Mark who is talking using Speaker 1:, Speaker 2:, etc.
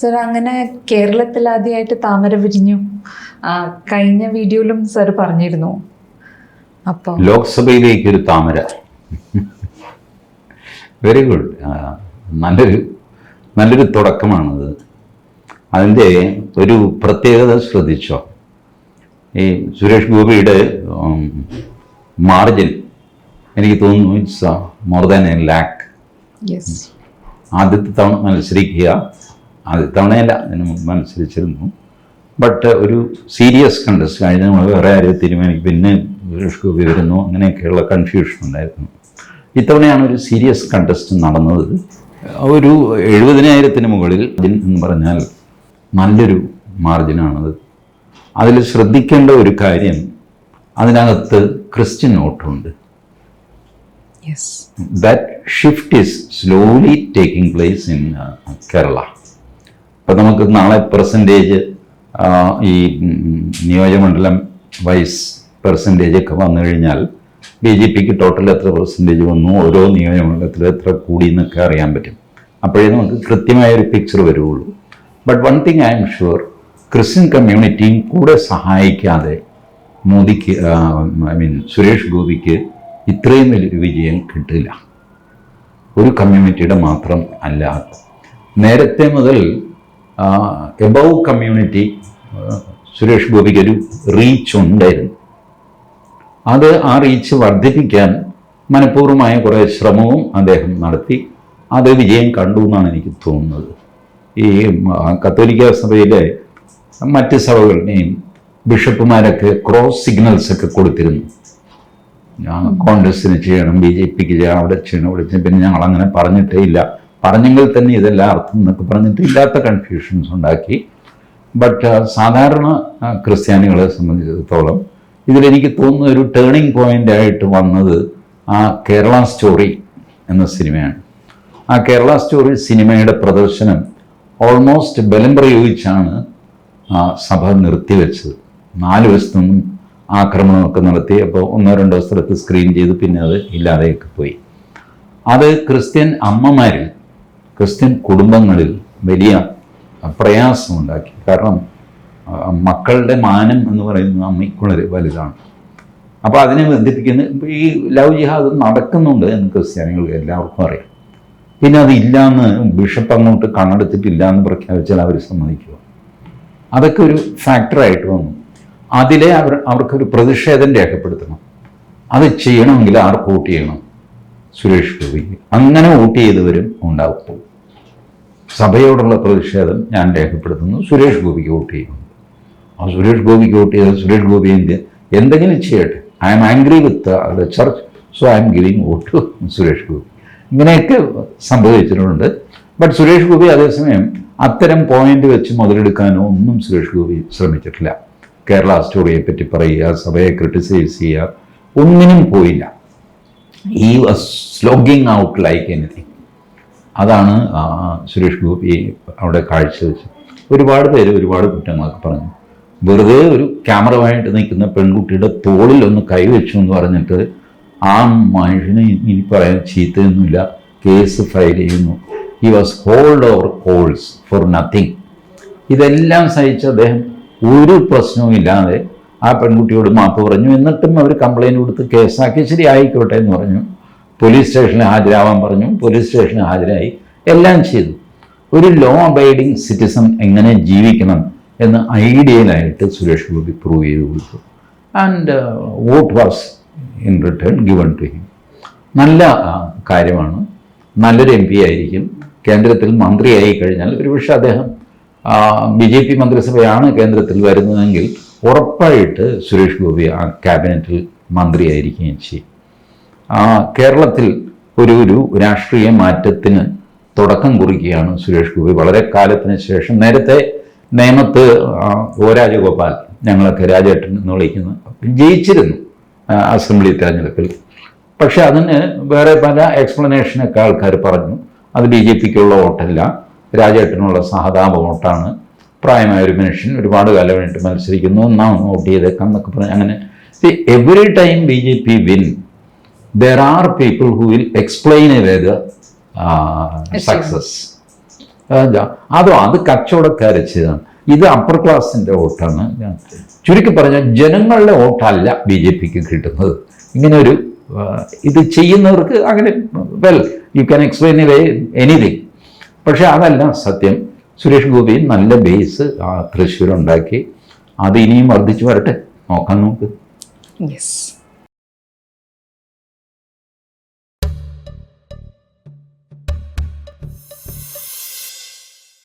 Speaker 1: Sir അങ്ങനെ കേരളത്തിൽ ആദ്യമായിട്ട് താമര പിരിഞ്ഞു കഴിഞ്ഞ വീഡിയോയിലും സർ പറഞ്ഞിരുന്നു. അപ്പോൾ
Speaker 2: ലോക്സഭയിലേക്ക് ഒരു താമര. വെരി ഗുഡ് നല്ലൊരു നല്ലൊരു തുടക്കമാണത്. അതിന്റെ ഒരു പ്രത്യേകത ശ്രദ്ധിച്ചോ? ഈ സുരേഷ് ഗോപിയുടെ മാർജിൻ എനിക്ക് തോന്നുന്നു it's more than a lakh ആദ്യത്തെ തവണ മത്സരിക്കുക. ആദ്യത്തെ തവണയല്ല അതിന് മുമ്പ് അനുസരിച്ചിരുന്നു ബട്ട് ഒരു സീരിയസ് കണ്ടസ്റ്റ് കഴിഞ്ഞ നമ്മൾ വേറെ ആരും തീരുമാനിക്കും. പിന്നെ സുരേഷ് ഗോപി വരുന്നു അങ്ങനെയൊക്കെയുള്ള കൺഫ്യൂഷൻ ഉണ്ടായിരുന്നു. ഇത്തവണയാണ് ഒരു സീരിയസ് കണ്ടസ്റ്റ് നടന്നത്. ഒരു എഴുപതിനായിരത്തിന് മുകളിൽ എന്ന് പറഞ്ഞാൽ നല്ലൊരു മാർജിനാണത് അതിൽ ശ്രദ്ധിക്കേണ്ട ഒരു കാര്യം അതിനകത്ത് Christian വോട്ടുണ്ട് that shift is slowly taking place in Kerala അപ്പം നമുക്ക് നാളെ പെർസെന്റേജ് ഈ നിയോജകമണ്ഡലം വൈസ് പെർസെന്റേജ് ഒക്കെ വന്നു കഴിഞ്ഞാൽ ബി ജെ പിക്ക് ടോട്ടൽ എത്ര പെർസെന്റേജ് വന്നു ഓരോ നിയോജകമണ്ഡലത്തിൽ എത്ര കൂടി എന്നൊക്കെ അറിയാൻ പറ്റും. അപ്പോഴേ നമുക്ക് കൃത്യമായ ഒരു പിക്ചർ വരുള്ളൂ but one thing I'm sure Christian കമ്മ്യൂണിറ്റിയും കൂടെ സഹായിക്കാതെ മോദിക്ക് ഐ മീൻ സുരേഷ് ഗോപിക്ക് ഇത്രയും വലിയൊരു വിജയം കിട്ടില്ല. ഒരു കമ്മ്യൂണിറ്റിയുടെ മാത്രം അല്ല. നേരത്തെ മുതൽ എബവ് കമ്മ്യൂണിറ്റി സുരേഷ് ഗോപിക്ക് ഒരു റീച്ച് ഉണ്ടായിരുന്നു. അത് ആ റീച്ച് വർദ്ധിപ്പിക്കാൻ മനഃപൂർവമായ കുറേ ശ്രമവും അദ്ദേഹം നടത്തി. അത് വിജയം കണ്ടു എന്നാണ് എനിക്ക് തോന്നുന്നത്. ഈ കത്തോലിക്ക സഭയിലെ മറ്റ് സഭകളുടെയും ബിഷപ്പുമാരൊക്കെ ക്രോസ് സിഗ്നൽസ് ഒക്കെ കൊടുത്തിരുന്നു. ഞാൻ കോൺഗ്രസിന് ചെയ്യണം ബി ജെ പിക്ക് ചെയ്യണം അവിടെ ചെയ്യണം ഇവിടെ ചെയ്യണം പിന്നെ ഞങ്ങളങ്ങനെ പറഞ്ഞിട്ടേ ഇല്ല. പറഞ്ഞെങ്കിൽ തന്നെ ഇതെല്ലാം അർത്ഥം എന്നൊക്കെ പറഞ്ഞിട്ട് ഇല്ലാത്ത കൺഫ്യൂഷൻസ് ഉണ്ടാക്കി. ബട്ട് സാധാരണ ക്രിസ്ത്യാനികളെ സംബന്ധിച്ചിടത്തോളം ഇതിലെനിക്ക് തോന്നുന്ന ഒരു ടേണിംഗ് പോയിന്റ് ആയിട്ട് വന്നത് ആ കേരള സ്റ്റോറി എന്ന സിനിമയാണ്. ആ കേരള സ്റ്റോറി സിനിമയുടെ പ്രദർശനം ഓൾമോസ്റ്റ് ബലം പ്രയോഗിച്ചാണ് സഭ നിർത്തിവെച്ചത്. നാല് ദിവസത്തും ആക്രമണമൊക്കെ നടത്തി അപ്പോൾ ഒന്നോ രണ്ടോ സ്ഥലത്ത് സ്ക്രീൻ ചെയ്ത് പിന്നെ അത് ഇല്ലാതെയൊക്കെ പോയി. അത് ക്രിസ്ത്യൻ അമ്മമാരിൽ ക്രിസ്ത്യൻ കുടുംബങ്ങളിൽ വലിയ പ്രയാസം ഉണ്ടാക്കി കാരണം മക്കളുടെ മാനം എന്ന് പറയുന്നത് അമ്മയ്ക്കുള്ളൊരു വലുതാണ്. അപ്പോൾ അതിനെ ബന്ധിപ്പിക്കുന്ന ഈ ലവ് ജിഹാദ് നടക്കുന്നുണ്ട് എന്ന് ക്രിസ്ത്യാനികൾക്ക് എല്ലാവർക്കും അറിയാം. പിന്നെ അതില്ലാന്ന് ബിഷപ്പ് അങ്ങോട്ട് കണ്ണെടുത്തിട്ടില്ല എന്ന് പ്രഖ്യാപിച്ചാൽ അവർ സമ്മതിക്കുക. അതൊക്കെ ഒരു ഫാക്ടറായിട്ട് വന്നു. അതിലെ അവർ അവർക്കൊരു പ്രതിഷേധം രേഖപ്പെടുത്തണം. അത് ചെയ്യണമെങ്കിൽ ആർ വോട്ട് ചെയ്യണം? സുരേഷ് ഗോപി അങ്ങനെ വോട്ട് ചെയ്തവരും ഉണ്ടാവും. സഭയോടുള്ള പ്രതിഷേധം ഞാൻ രേഖപ്പെടുത്തുന്നു. സുരേഷ് ഗോപിക്ക് വോട്ട് ചെയ്യുന്നു ആ സുരേഷ് ഗോപിക്ക് വോട്ട് ചെയ്ത സുരേഷ് ഗോപി എന്ത് എന്തെങ്കിലും ചെയ്യട്ടെ. I'm angry with the church so I'm giving vote to Suresh Gopi. ഇങ്ങനെയൊക്കെ സംഭവിച്ചിട്ടുണ്ട്. ബട്ട് സുരേഷ് ഗോപി അതേസമയം അത്തരം പോയിന്റ് വെച്ച് മുതലെടുക്കാനോ ഒന്നും സുരേഷ് ഗോപി ശ്രമിച്ചിട്ടില്ല. കേരള സ്റ്റോറിയെ പറ്റി പറയുക സഭയെ ക്രിട്ടിസൈസ് ചെയ്യുക ഒന്നിനും പോയില്ല. ഈ സ്ലോഗിങ് ഔട്ട് ലൈക്ക് എനിത്തിങ് അതാണ് സുരേഷ് ഗോപി അവിടെ കാഴ്ചവെച്ചത് ഒരുപാട് പേര് ഒരുപാട് കുറ്റങ്ങളൊക്കെ പറഞ്ഞു. വെറുതെ ഒരു ക്യാമറമായിട്ട് നിൽക്കുന്ന പെൺകുട്ടിയുടെ തോളിൽ ഒന്ന് കൈവച്ചു എന്ന് പറഞ്ഞിട്ട് ആ മനുഷ്യന് ഇനി പറയാൻ ചീത്തയൊന്നുമില്ല. കേസ് ഫയൽ ചെയ്യുന്നു. He was hold over calls for nothing ഇതെല്ലാം സഹിച്ച് അദ്ദേഹം ഒരു പ്രശ്നവും ഇല്ലാതെ ആ പെൺകുട്ടിയോട് മാപ്പ് പറഞ്ഞു. എന്നിട്ടും അവർ കംപ്ലൈന്റ് കൊടുത്ത് കേസാക്കി ശരി ആയിക്കോട്ടെ എന്ന് പറഞ്ഞു. പോലീസ് സ്റ്റേഷനിൽ ഹാജരാവാൻ പറഞ്ഞു. പോലീസ് സ്റ്റേഷനിൽ ഹാജരായി. എല്ലാം ചെയ്തു. ഒരു ലോ അബൈഡിങ് സിറ്റിസൺ എങ്ങനെ ജീവിക്കണം എന്ന് ഐഡിയലായിട്ട് സുരേഷ് ഗോപി പ്രൂവ് ചെയ്ത് കൊടുത്തു. And vote was in return given to him നല്ല കാര്യമാണ്. നല്ലൊരു എം പി ആയിരിക്കും. കേന്ദ്രത്തിൽ മന്ത്രിയായി കഴിഞ്ഞാൽ ഒരുപക്ഷെ അദ്ദേഹം ബി ജെ പി മന്ത്രിസഭയാണ് കേന്ദ്രത്തിൽ വരുന്നതെങ്കിൽ ഉറപ്പായിട്ട് സുരേഷ് ഗോപി ആ ക്യാബിനറ്റിൽ മന്ത്രിയായിരിക്കുകയും ചെയ്യും. കേരളത്തിൽ ഒരു ഒരു രാഷ്ട്രീയ മാറ്റത്തിന് തുടക്കം കുറിക്കുകയാണ് സുരേഷ് ഗോപി. വളരെ കാലത്തിന് ശേഷം നേരത്തെ നേമത്ത് ഒ രാജഗോപാൽ ഞങ്ങളൊക്കെ രാജേട്ടൻ എന്ന് വിളിക്കുന്നു ജയിച്ചിരുന്നു അസംബ്ലി തെരഞ്ഞെടുപ്പിൽ. പക്ഷെ അതിന് വേറെ പല എക്സ്പ്ലനേഷനൊക്കെ ആൾക്കാർ പറഞ്ഞു. അത് ബി ജെ പിക്കുള്ള വോട്ടല്ല. രാജേട്ടനുള്ള സഹതാപ വോട്ടാണ് പ്രായമായ ഒരു മനുഷ്യൻ ഒരുപാട് കാലം കാലമായിട്ട് മത്സരിക്കുന്നു. ഒന്നാം വോട്ട് ചെയ്തേക്കാം എന്നൊക്കെ പറഞ്ഞ് അങ്ങനെ. Every time B J P win there are people who will
Speaker 1: explain
Speaker 2: a Veda success അതോ അത് കച്ചവടക്കാർ ചെയ്തതാണ് ഇത് അപ്പർ ക്ലാസിന്റെ വോട്ടാണ്. ചുരുക്കി പറഞ്ഞാൽ ജനങ്ങളുടെ വോട്ടല്ല ബി ജെ പിക്ക് കിട്ടുന്നത്. ഇങ്ങനെ ഒരു ഇത് ചെയ്യുന്നവർക്ക് അങ്ങനെ well you can explain a way anything പക്ഷേ അതല്ല സത്യം. സുരേഷ് ഗോപി നല്ല ബേസ് തൃശ്ശൂർ ഉണ്ടാക്കി അത് ഇനിയും വർദ്ധിച്ചു വരട്ടെ? നോക്കാം നമുക്ക്.
Speaker 1: യെസ്